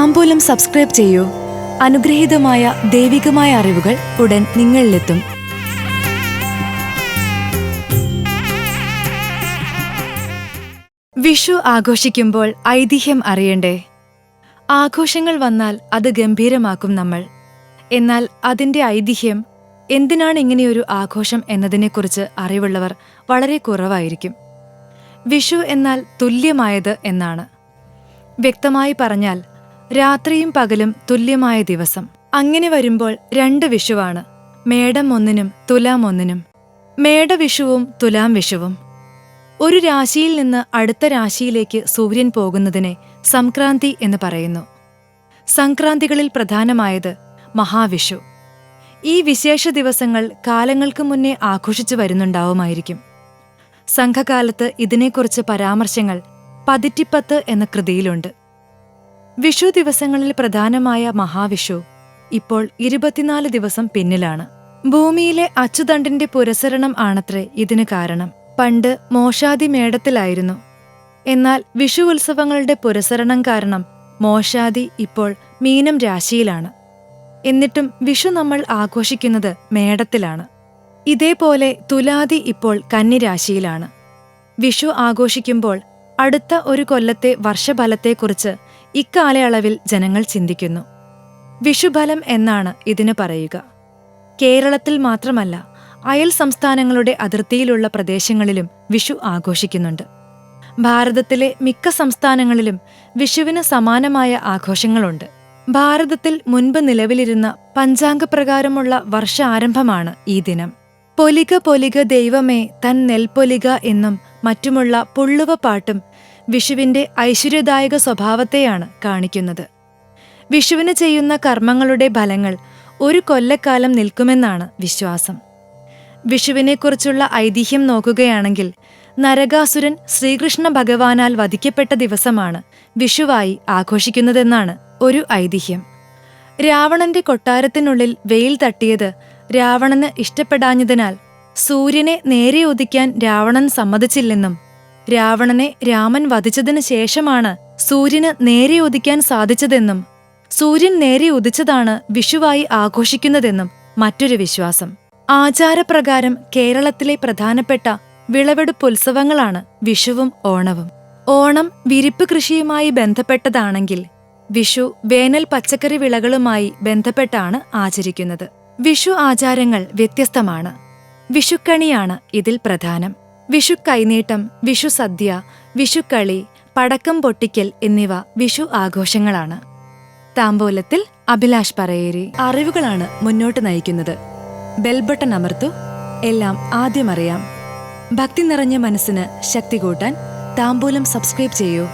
താമ്പൂലം subscribe ചെയ്യൂ. അനുഗ്രഹീതമായ ദൈവികമായ അറിവുകൾ ഉടൻ നിങ്ങളിലെത്തും. വിഷു ആഘോഷിക്കുമ്പോൾ ഐതിഹ്യം അറിയണ്ടേ? ആഘോഷങ്ങൾ വന്നാൽ അത് ഗംഭീരമാക്കും നമ്മൾ. എന്നാൽ അതിന്റെ ഐതിഹ്യം എന്തിനാണ് ഇങ്ങനെയൊരു ആഘോഷം എന്നതിനെക്കുറിച്ച് അറിവുള്ളവർ വളരെ കുറവായിരിക്കും. വിഷു എന്നാൽ തുല്യമായത് എന്നാണ്. വ്യക്തമായി പറഞ്ഞാൽ രാത്രിയും പകലും തുല്യമായ ദിവസം. അങ്ങനെ വരുമ്പോൾ രണ്ട് വിഷുവാണ്. മേടം ഒന്നിനും തുലാം ഒന്നിനും. മേടവിഷുവും തുലാം വിഷുവും. ഒരു രാശിയിൽ നിന്ന് അടുത്ത രാശിയിലേക്ക് സൂര്യൻ പോകുന്നതിനെ സംക്രാന്തി എന്ന് പറയുന്നു. സംക്രാന്തികളിൽ പ്രധാനമായത് മഹാവിഷു. ഈ വിശേഷ ദിവസങ്ങൾ കാലങ്ങൾക്ക് മുന്നേ ആഘോഷിച്ചു വരുന്നുണ്ടാവുമായിരിക്കും. സംഘകാലത്ത് ഇതിനെക്കുറിച്ച് പരാമർശങ്ങൾ പതിറ്റിപ്പത്ത് എന്ന കൃതിയിലുണ്ട്. വിഷു ദിവസങ്ങളിൽ പ്രധാനമായ മഹാവിഷു ഇപ്പോൾ ഇരുപത്തിനാല് ദിവസം പിന്നിലാണ്. ഭൂമിയിലെ അച്ചുതണ്ടിന്റെ പുരസരണം ആണത്രേ ഇതിന് കാരണം. പണ്ട് മോഷാദി മേടത്തിലായിരുന്നു. എന്നാൽ വിഷു ഉത്സവങ്ങളുടെ പുരസരണം കാരണം മോഷാദി ഇപ്പോൾ മീനം രാശിയിലാണ്. എന്നിട്ടും വിഷു നമ്മൾ ആഘോഷിക്കുന്നത് മേടത്തിലാണ്. ഇതേപോലെ തുലാദി ഇപ്പോൾ കന്നിരാശിയിലാണ്. വിഷു ആഘോഷിക്കുമ്പോൾ അടുത്ത ഒരു കൊല്ലത്തെ വർഷഫലത്തെക്കുറിച്ച് ഇക്കാലയളവിൽ ജനങ്ങൾ ചിന്തിക്കുന്നു. വിഷുഫലം എന്നാണ് ഇതിന് പറയുക. കേരളത്തിൽ മാത്രമല്ല അയൽ സംസ്ഥാനങ്ങളുടെ അതിർത്തിയിലുള്ള പ്രദേശങ്ങളിലും വിഷു ആഘോഷിക്കുന്നുണ്ട്. ഭാരതത്തിലെ മിക്ക സംസ്ഥാനങ്ങളിലും വിഷുവിന് സമാനമായ ആഘോഷങ്ങളുണ്ട്. ഭാരതത്തിൽ മുൻപ് നിലവിലിരുന്ന പഞ്ചാംഗപ്രകാരമുള്ള വർഷാരംഭമാണ് ഈ ദിനം. പൊലിക പൊലിക ദൈവമേ തൻ നെൽപ്പൊലിക എന്നും മറ്റുമുള്ള പുള്ളുവ പാട്ടും വിഷുവിന്റെ ഐശ്വര്യദായക സ്വഭാവത്തെയാണ് കാണിക്കുന്നത്. വിഷുവിന് ചെയ്യുന്ന കർമ്മങ്ങളുടെ ഫലങ്ങൾ ഒരു കൊല്ലക്കാലം നിൽക്കുമെന്നാണ് വിശ്വാസം. വിഷുവിനെക്കുറിച്ചുള്ള ഐതിഹ്യം നോക്കുകയാണെങ്കിൽ നരകാസുരൻ ശ്രീകൃഷ്ണ ഭഗവാനാൽ വധിക്കപ്പെട്ട ദിവസമാണ് വിഷുവായി ആഘോഷിക്കുന്നതെന്നാണ് ഒരു ഐതിഹ്യം. രാവണന്റെ കൊട്ടാരത്തിനുള്ളിൽ വെയിൽ തട്ടിയത് രാവണന് ഇഷ്ടപ്പെടാഞ്ഞതിനാൽ സൂര്യനെ നേരെ ഉദിക്കാൻ രാവണൻ സമ്മതിച്ചില്ലെന്നും രാവണനെ രാമൻ വധിച്ചതിനു ശേഷമാണ് സൂര്യന് നേരെ ഉദിക്കാൻ സാധിച്ചതെന്നും സൂര്യൻ നേരെ ഉദിച്ചതാണ് വിഷുവായി ആഘോഷിക്കുന്നതെന്നും മറ്റൊരു വിശ്വാസം. ആചാരപ്രകാരം കേരളത്തിലെ പ്രധാനപ്പെട്ട വിളവെടുപ്പ് ഉത്സവങ്ങളാണ് വിഷുവും ഓണവും. ഓണം വിരിപ്പ് കൃഷിയുമായി ബന്ധപ്പെട്ടതാണെങ്കിൽ വിഷു വേനൽ പച്ചക്കറി വിളകളുമായി ബന്ധപ്പെട്ടാണ് ആചരിക്കുന്നത്. വിഷു ആചാരങ്ങൾ വ്യത്യസ്തമാണ്. വിഷുക്കണിയാണ് ഇതിൽ പ്രധാനം. വിഷു കൈനീട്ടം വിഷു സദ്യ വിഷുക്കളി പടക്കം പൊട്ടിക്കൽ എന്നിവ വിഷു ആഘോഷങ്ങളാണ്. താമ്പോലത്തിൽ അഭിലാഷ് പറയേരി. അറിവുകളാണ് മുന്നോട്ട് നയിക്കുന്നത്. ബെൽബട്ടൺ അമർത്തു എല്ലാം ആദ്യമറിയാം ഭക്തി നിറഞ്ഞ മനസ്സിന് ശക്തി കൂട്ടാൻ താമ്പൂലം സബ്സ്ക്രൈബ് ചെയ്യൂ.